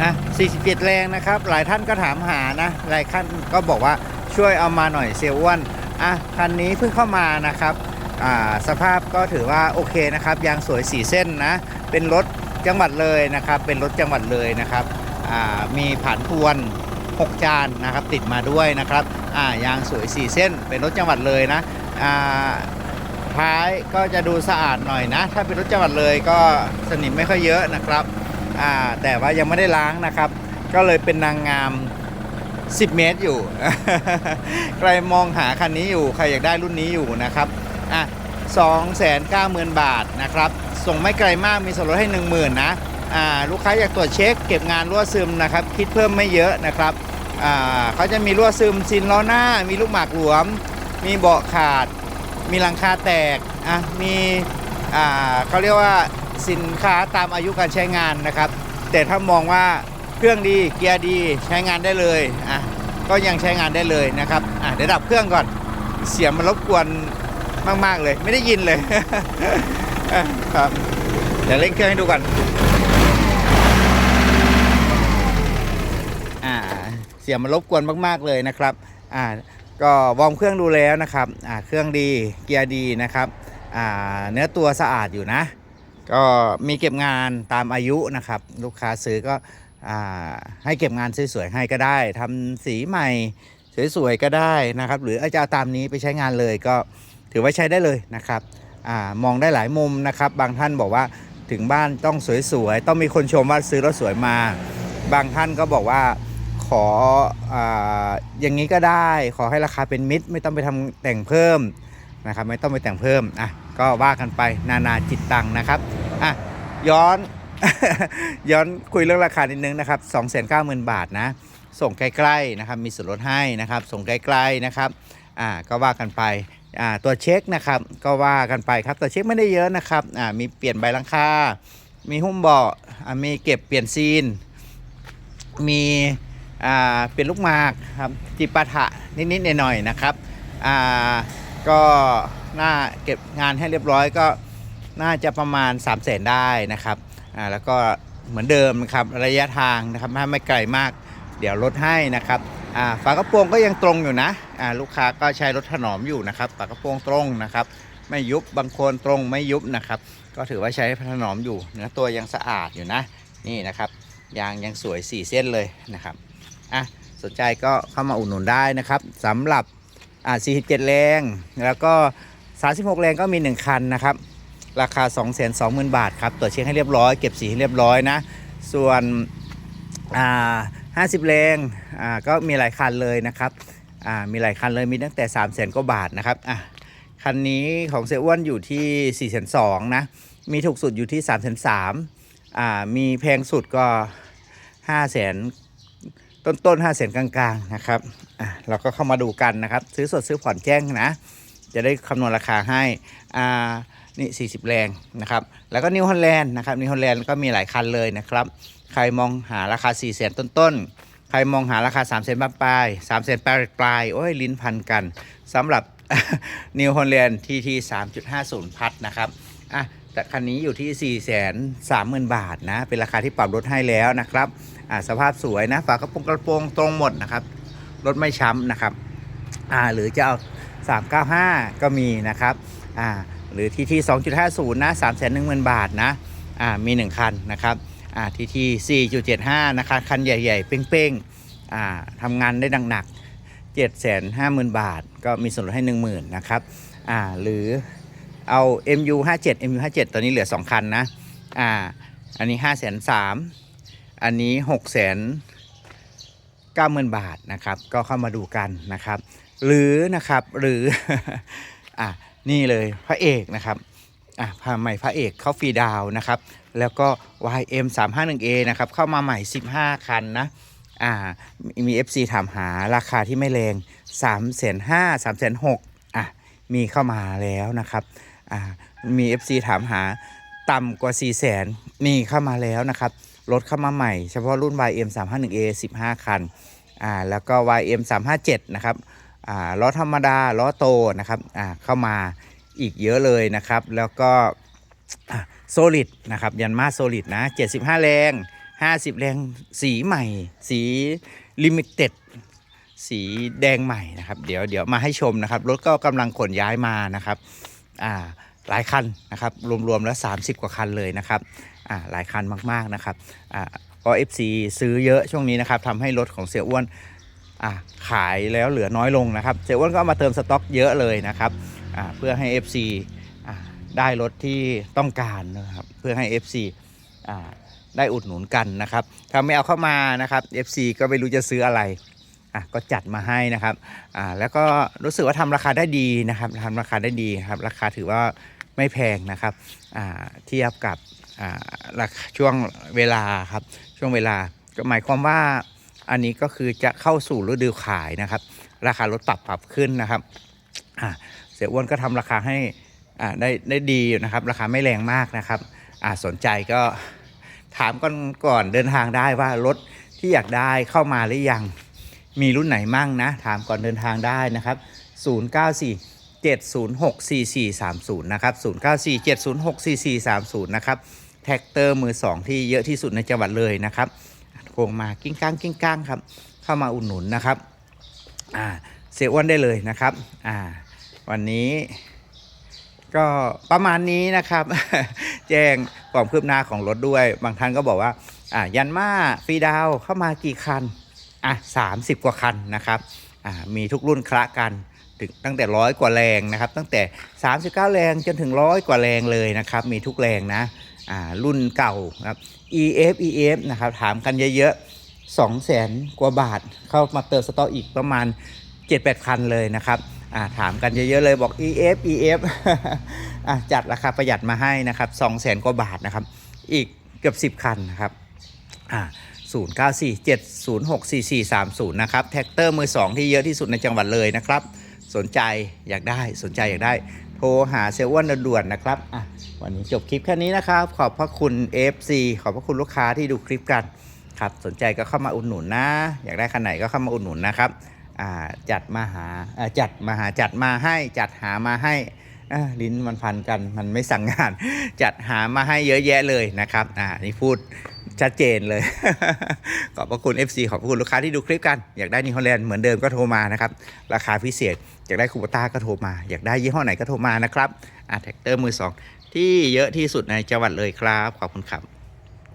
อะ47 แรงนะครับ หลายท่านก็ถามหานะ หลายท่านก็บอกว่าช่วยเอามาหน่อยเซลอ้วนอะคันนี้เพิ่งเข้ามานะครับอ่าสภาพก็ถือว่าโอเคนะครับยางสวย4เส้นนะ เป็นรถจังหวัดเลยนะครับ เป็นรถจังหวัดเลยนะครับอ่ามีผ่านทวน6จานนะครับติดมาด้วยนะครับอ่ายางสวย4เส้น เป็นรถจังหวัดเลยนะอ่าท้ายก็จะดูสะอาดหน่อยนะ ถ้าเป็นรถจังหวัดเลยก็สนิมไม่ค่อยเยอะนะครับ อ่าแต่ว่ายังไม่ได้ล้างนะครับ ก็เลยเป็นนางงาม 10 เมตรอยู่ ใครมองหาคันนี้อยู่ใครอยากได้รุ่นนี้อยู่นะครับอะ290,000 บาทนะครับ ส่งไม่ไกลมากมีส่วนลดให้ 10,000 นะอ่าลูกค้าอยากตรวจเช็คเก็บงานรั่วซึมนะครับ คิดเพิ่มไม่เยอะนะครับอ่าเขาจะมีรั่วซึมซินล้อหน้า มีลูกหมากหลวม มีเบาะขาด มีหลังคาแตกอะมีอ่าเขาเรียกว่า สินค้าตามอายุการใช้งานนะครับ แต่ถ้ามองว่าเครื่องดีเกียร์ดีใช้งานได้เลยอะก็ยังใช้งานได้เลยนะครับอะเดี๋ยวดับเครื่องก่อนเสียงมันรบกวนมากๆเลย ไม่ได้ยินเลยอะครับเดี๋ยวเล่นเครื่องให้ดูก่อนอ่าเสียงมันรบกวนมากๆเลยนะครับอ่าก็วอร์มเครื่องดูแล้วนะครับอ่าเครื่องดีเกียร์ดีนะครับอ่าเนื้อตัวสะอาดอยู่นะ ก็มีเก็บงานตามอายุนะครับ ลูกค้าซื้อก็อให้เก็บงานสวยๆให้ก็ได้ทำสีใหม่สวยๆก็ได้นะครับ หรืออาจจะเอาตามนี้ไปใช้งานเลยก็ถือว่าใช้ได้เลยนะครับอมองได้หลายมุมนะครับ บางท่านบอกว่าถึงบ้านต้องสวยๆ ต้องมีคนชมว่าซื้อรถสวยมา บางท่านก็บอกว่าขอออย่างนี้ก็ได้ ขอให้ราคาเป็นมิตร ไม่ต้องไปทำแต่งเพิ่มนะครับ ไม่ต้องไปแต่งเพิ่มอะ ก็ว่ากันไปนานาจิตตังนะครับอะย้อน ย้อนคุยเรื่องราคานิดนึงนะครับ290,000 บาทนะ ส่งใกล้ๆนะครับ มีส่วนลดให้นะครับ ส่งใกล้ๆนะครับอ่าก็ว่ากันไปอ่าตัวเช็คนะครับ ก็ว่ากันไปครับตัวเช็คไม่ได้เยอะนะครับอ่ามีเปลี่ยนใบลังคา มีหุ้มเบาะอ่ามีเก็บเปลี่ยนซีน มีอ่าเปลี่ยนลูกหมากครับจิปาถะนิดๆหน่อยๆนะครับอ่า ก็น่าเก็บงานให้เรียบร้อยก็น่าจะประมาณ3 0 0แสนได้นะครับอ่าแล้วก็เหมือนเดิมนะครับระยะทางนะครับถ้าไม่ไกลมาก เดี๋ยวลดให้นะครับอ่าฝากระโปรงก็ยังตรงอยู่นะอ่าลูกค้าก็ใช้รถถนอมอยู่นะครับฝากระโปรงตรงนะครับไม่ยุบบางคนตรงไม่ยุบนะครับ ก็ถือว่าใช้ถนอมอยู่เนื้อตัวยังสะอาดอยู่นะนี่นะครับยางยังสวย 4 เส้นเลยนะครับอะสนใจก็เข้ามาอุดหนุนได้นะครับสำหรับ อ่า47 แรง แล้วก็ 36 แรงก็มี 1 คันนะครับ ราคา 220,000 บาทครับตรวจเช็คให้เรียบร้อย เก็บสีให้เรียบร้อยนะ ส่วนอ่า50 แรงอ่าก็มีหลายคันเลยนะครับอ่ามีหลายคันเลยมีตั้งแต่ 3 0 0 0 0 0กว่าบาทนะครับอะคันนี้ของเซอ้วนอยู่ที่4 2 0 0 0นะ มีถูกสุดอยู่ที่ 3 3 0 0 0อ่ามีแพงสุดก็ 5 0 0 0 0 0 ต้นต้นห้าแสนกลางๆนะครับอะเราก็เข้ามาดูกันนะครับ ซื้อสดซื้อผ่อนแจ้งนะจะได้คำนวณราคาให้อ่านี่40 แรงนะครับ แล้วก็นิวฮอลแลนด์นะครับนิวฮอลแลนด์ก็มีหลายคันเลยนะครับ ใครมองหาราคา4 0 0แสนต้นๆ ใครมองหาราคา3 0 0แสนปลายๆ3 0 0แสนปลายปลายโอ้ยลิ้นพันกันสำหรับนิวฮอลแลนด์ทีที3.50 พัดนะครับอะแต่คันนี้อยู่ที่4 3 0 0 0 0 บาทนะ เป็นราคาที่ปรับลดให้แล้วนะครับ สภาพสวยนะฝากระโปรงกระโปรงตรงหมดนะครับรถไม่ช้ำนะครับอ่าหรือจะเอา 395 ก็มีนะครับอ่าหรือทีที2.50 นะ 3 1 0 0 0 0 บาทนะอ่ามี 1 คันนะครับอ่าทีที4.75 นะคะ คันใหญ่ๆ เป้งๆอ่าทำงานได้ดังหนัก 750,000 บาท ก็มีส่วนลดให้ 10,000นะครับอ่าหรือเอา MU 57 MU 57ตอนนี้เหลือ 2 คันนะ อ่า อันนี้ 5 3 0 0 0 อันนี้6 0 0 0 0 90,000บาทนะครับ ก็เข้ามาดูกันนะครับ หรือนะครับหรืออะนี่เลยพระเอกนะครับอะพาใหม่พระเอกเข้าฟรีดาวนะครับ แล้วก็ YM 351A นะครับ เข้ามาใหม่ 15 คันนะอ่ามี FC ถามหาราคาที่ไม่แรง3 5 0 0 0 3 6 0 0อะมีเข้ามาแล้วนะครับอ่ามี FC ถามหาต่ำกว่า 4 0 0 0 0 0 มีเข้ามาแล้วนะครับ รถเข้ามาใหม่ เฉพาะรุ่น YM 351A 15 คันอ่าแล้วก็ YM 357นะครับอ่าล้อธรรมดาล้อโตนะครับอ่าเข้ามาอีกเยอะเลยนะครับ แล้วก็โซลิดนะครับยันมาโซลิดนะ 75 แรง 50 แรงสีใหม่ สีลิมิเต็ดสีแดงใหม่นะครับ เดี๋ยวเดี๋ยวมาให้ชมนะครับ รถก็กำลังขนย้ายมานะครับอ่าหลายคันนะครับ รวมๆแล้ว 30 กว่าคันเลยนะครับ หลายคันมากๆนะครับอ่าเพราะ FC ซื้อเยอะช่วงนี้นะครับทำให้รถของเสียอ้วนอ่าขายแล้วเหลือน้อยลงนะครับเสียอ้วนก็ามาเติมสต็อกเยอะเลยนะครับอ่าเพื่อให้ FC อ่าได้รถที่ต้องการนะครับเพื่อให้ FC อ่าได้อุดหนุนกันนะครับถ้าไม่เอาเข้ามานะครับ FC ก็ไม่รู้จะซื้ออะไรอะก็จัดมาให้นะครับอ่าแล้วก็รู้สึกว่าทำราคาได้ดีนะครับทำราคาได้ดีครับราคาถือว่าไม่แพงนะครับอ่าเทียบกับ ราคาช่วงเวลาครับช่วงเวลาก็หมายความว่าอันนี้ก็คือจะเข้าสู่ฤดูขายนะครับ ราคารถปรับปรับขึ้นนะครับเสียอ้วนก็ทำราคาให้ได้ได้ดีอยู่นะครับ ราคาไม่แรงมากนะครับสนใจก็ถามก่อนก่อนเดินทางได้ว่ารถที่อยากได้เข้ามาหรือยังมีรุ่นไหนมั่งนะ ถามก่อนเดินทางได้นะครับ 094 706 4430 นะครับ 094 706 4430 นะครับ แท็กเตอร์มือ2ที่เยอะที่สุดในจังหวัดเลยนะครับโทรมากิ้งก้างกิ้งก้างครับ เข้ามาอุดหนุนนะครับอ่าเสียอ้วนได้เลยนะครับอ่าวันนี้ก็ประมาณนี้นะครับ แจ้งความคืบหน้าของรถด้วย บางท่านก็บอกว่าอ่ายันมาฟรีดาวเข้ามากี่คันอะสามสิบกว่าคันนะครับอ่ามีทุกรุ่นคละกันถึงตั้งแต่ร้อยกว่าแรงนะครับ ตั้งแต่ 39 แรงจนถึงร้อยกว่าแรงเลยนะครับ มีทุกแรงนะ อ่ารุ่นเก่าครับ EF EF นะครับถามกันเยอะๆ2 0 0แสนกว่าบาท เข้ามาเติมสต็อกอีกประมาณ 7-8 คันเลยนะครับอ่าถามกันเยอะๆเลยบอก EF EF อะจัดราคาประหยัดมาให้นะครับ2 0 0แสนกว่าบาทนะครับ อีกเกือบ 10 คันนะครับอ่า0947064430 นะครับ แท็กเตอร์มือ 2 ที่เยอะที่สุดในจังหวัดเลยนะครับ สนใจอยากได้สนใจอยากได้ โทรหาเซลล์อ้วนด่วนนะครับอะ วันนี้จบคลิปแค่นี้นะครับ ขอบพระคุณ FC ขอบพระคุณลูกค้าที่ดูคลิปกันครับ สนใจก็เข้ามาอุดหนุนนะ อยากได้คันไหนก็เข้ามาอุดหนุนนะครับจัดมาหาาจัดมาหาจัดมาให้จัดหามาให้ลิ้นมันพันกันมันไม่สั่งงาน จัดหามาให้เยอะแยะเลยนะครับ อ่านี่พูดชัดเจนเลย ขอบพระคุณ FC ขอบพระคุณลูกค้าที่ดูคลิปกัน อยากได้นิฮอลแลนด์เหมือนเดิมก็โทรมานะครับ ราคาพิเศษ อยากได้คูปต้าก็โทรมา อยากได้ยี่ห้อไหนก็โทรมานะครับอ่าแท็กเตอร์มือสอง ที่เยอะที่สุดในจังหวัดเลยครับ ขอบคุณครับ